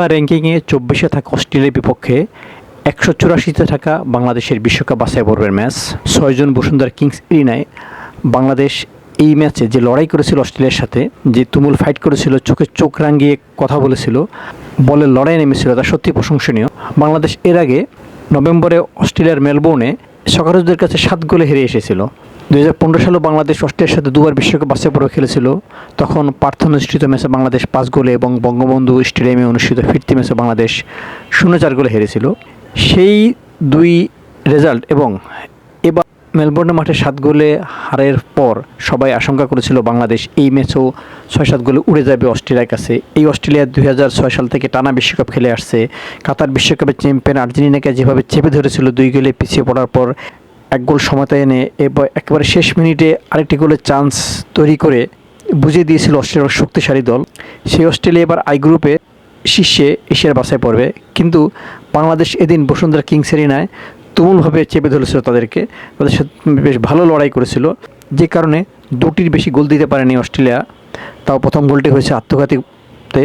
FIFA র্যাঙ্কিংয়ে চব্বিশে থাকা অস্ট্রেলিয়ার বিপক্ষে একশো চুরাশিতে থাকা বাংলাদেশের বিশ্বকাপ বাছাই পর্বের ম্যাচ। ছয়জন বসুন্ধরা কিংস এরিনায় বাংলাদেশ এই ম্যাচে যে লড়াই করেছিল অস্ট্রেলিয়ার সাথে, যে তুমুল ফাইট করেছিল, চোখে চোখ রাঙিয়ে কথা বলেছিল, বলে লড়াই নেমেছিল, তা সত্যি প্রশংসনীয়। বাংলাদেশ এর আগে নভেম্বরে অস্ট্রেলিয়ার মেলবোর্নে সকারুজদের কাছে সাত গোলে হেরে এসেছিল। দু হাজার পনেরো সালে বাংলাদেশ অস্ট্রেলিয়ার সাথে দুবার বিশ্বকাপ বাছাই পর্ব খেলেছিল। তখন পার্থ অনুষ্ঠিত ম্যাচে বাংলাদেশ পাঁচ গোলে এবং বঙ্গবন্ধু স্টেডিয়ামে অনুষ্ঠিত ফিরতি ম্যাচে বাংলাদেশ শূন্য চার গোলে হেরেছিল। সেই দুই রেজাল্ট এবং এবার মেলবোর্নে মাঠে সাত গোলে হারের পর সবাই আশঙ্কা করেছিল বাংলাদেশ এই ম্যাচেও ছয় সাত গোলে উড়ে যাবে অস্ট্রেলিয়ার কাছে। এই অস্ট্রেলিয়া দুই হাজার ছয় সাল থেকে টানা বিশ্বকাপ খেলে আসছে। কাতার বিশ্বকাপের চ্যাম্পিয়ন আর্জেন্টিনাকে যেভাবে চেপে ধরেছিল দুই গোলে পিছিয়ে পড়ার পর এক গোল সমতা এনে এবার একেবারে শেষ মিনিটে আরেকটি গোলের চান্স তৈরি করে বুঝিয়ে দিয়েছিল অস্ট্রেলিয়ার শক্তিশালী দল। সেই অস্ট্রেলিয়া এবার আই গ্রুপে শীর্ষে এশিয়ার বাছাই পড়বে কিন্তু বাংলাদেশ এদিন বসুন্ধরা কিংস এরিনায় তুমুলভাবে চেপে ধরেছিল তাদেরকে। তাদের সাথে বেশ ভালো লড়াই করেছিল। যে কারণে দুটির বেশি গোল দিতে পারেনি অস্ট্রেলিয়া। তাও প্রথম গোলটি হয়েছে আত্মঘাতীতে।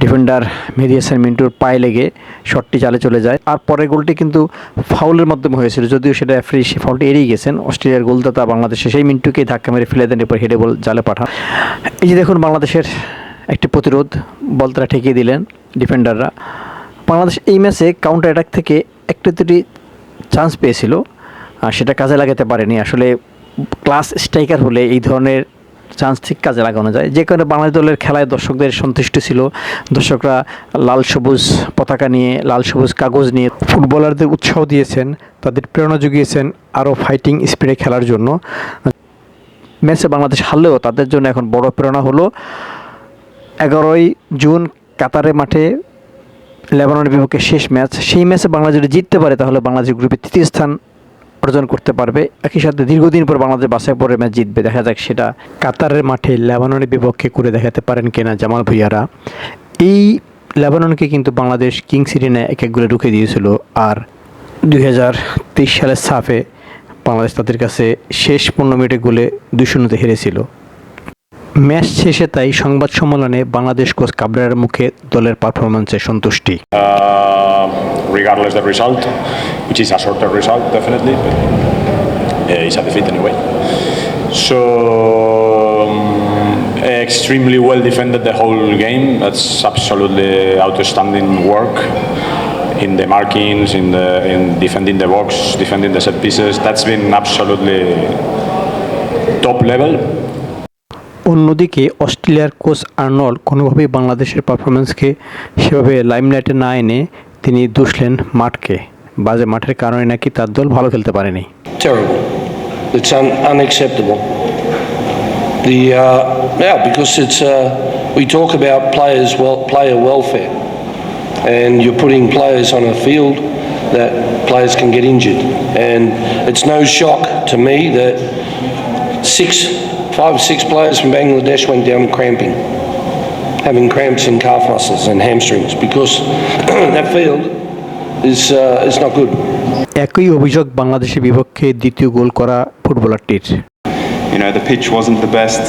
ডিফেন্ডার মেহেদি মিন্টুর পায়ে লেগে শটটি চালে চলে যায়। আর পরের গোলটি কিন্তু ফাউলের মাধ্যমে হয়েছিল, যদিও সেটা রেফারি সে ফাউলটি এড়িয়ে গেছেন। অস্ট্রেলিয়ার গোলদাতা বাংলাদেশে সেই মিন্টুকে ধাক্কা মেরে ফেলে দেন, এরপর হেডে বল জালে পাঠান। এই যে দেখুন, বাংলাদেশের একটি প্রতিরোধ বল তারা ঠেকিয়ে দিলেন ডিফেন্ডাররা বাংলাদেশ এই ম্যাচে কাউন্টার অ্যাটাক থেকে একটু দুটি চান্স পেয়েছিল, আর সেটা কাজে লাগাতে পারেনি। আসলে ক্লাস স্ট্রাইকার হলে এই ধরনের চান্স ঠিক কাজে লাগানো যায়। যে কারণে বাংলাদেশ দলের খেলায় দর্শকদের সন্তুষ্ট ছিল। দর্শকরা লাল সবুজ পতাকা নিয়ে, লাল সবুজ কাগজ নিয়ে ফুটবলারদের উৎসাহ দিয়েছেন, তাদের প্রেরণা জুগিয়েছেন আরও ফাইটিং স্পিডে খেলার জন্য। ম্যাচে বাংলাদেশ হারলেও তাদের জন্য এখন বড় প্রেরণা হলো। এগারোই জুন কাতারে মাঠে লেবাননের বিপক্ষে শেষ ম্যাচ। সেই ম্যাচে বাংলাদেশ যদি জিততে পারে তাহলে বাংলাদেশ গ্রুপে তৃতীয় স্থান অর্জন করতে পারবে। একই সাথে দীর্ঘদিন পর বাংলাদেশ বাছাই পরে ম্যাচ জিতবে। দেখা যাক সেটা কাতারের মাঠে লেবাননের বিপক্ষে করে দেখাতে পারেন কিনা জামাল ভুইয়ারা। এই লেবাননকে কিন্তু বাংলাদেশ কিংস ইরিনে এক এক গোলে ঢুকে দিয়েছিল। আর দুই হাজার তেইশ সালের সাফে বাংলাদেশ তাদের কাছে শেষ পনেরো মিনিটে গোলে দুই শূন্যতে হেরেছিল। ম্যাচ শেষে তাই সংবাদ সম্মেলনে বাংলাদেশ কোচ কাবরার মুখে দলের পারফরমেন্সে সন্তুষ্টি। Regardless the result, which is a shorter result definitely, but uh, it's a defeat anyway. So um, extremely well defended the whole game. That's absolutely outstanding work in the markings, in the in defending the box, defending the set pieces. That's been absolutely top level. অন্যদিকে অস্ট্রেলিয়ার coach Arnold কোনোভাবেই বাংলাদেশের পারফরমেন্সকে সেভাবে লাইমলাইটে না এনে তিনি দুষলেন মাঠকে বাজে মাঠের কারণে নাকি তার দল ভালো খেলতে পারেনি Terrible. It's un- unacceptable. The uh, yeah, because it's uh, we talk about players well, player welfare, and you're putting players on a field that players can get injured, and it's no shock to me that six, five or six players from Bangladesh went down cramping, Having cramps in calf muscles and hamstrings because that field is uh, is not good. একই অভিযোগ বাংলাদেশের বিপক্ষে দ্বিতীয় গোল করা ফুটবলারটির You know, the pitch wasn't the best.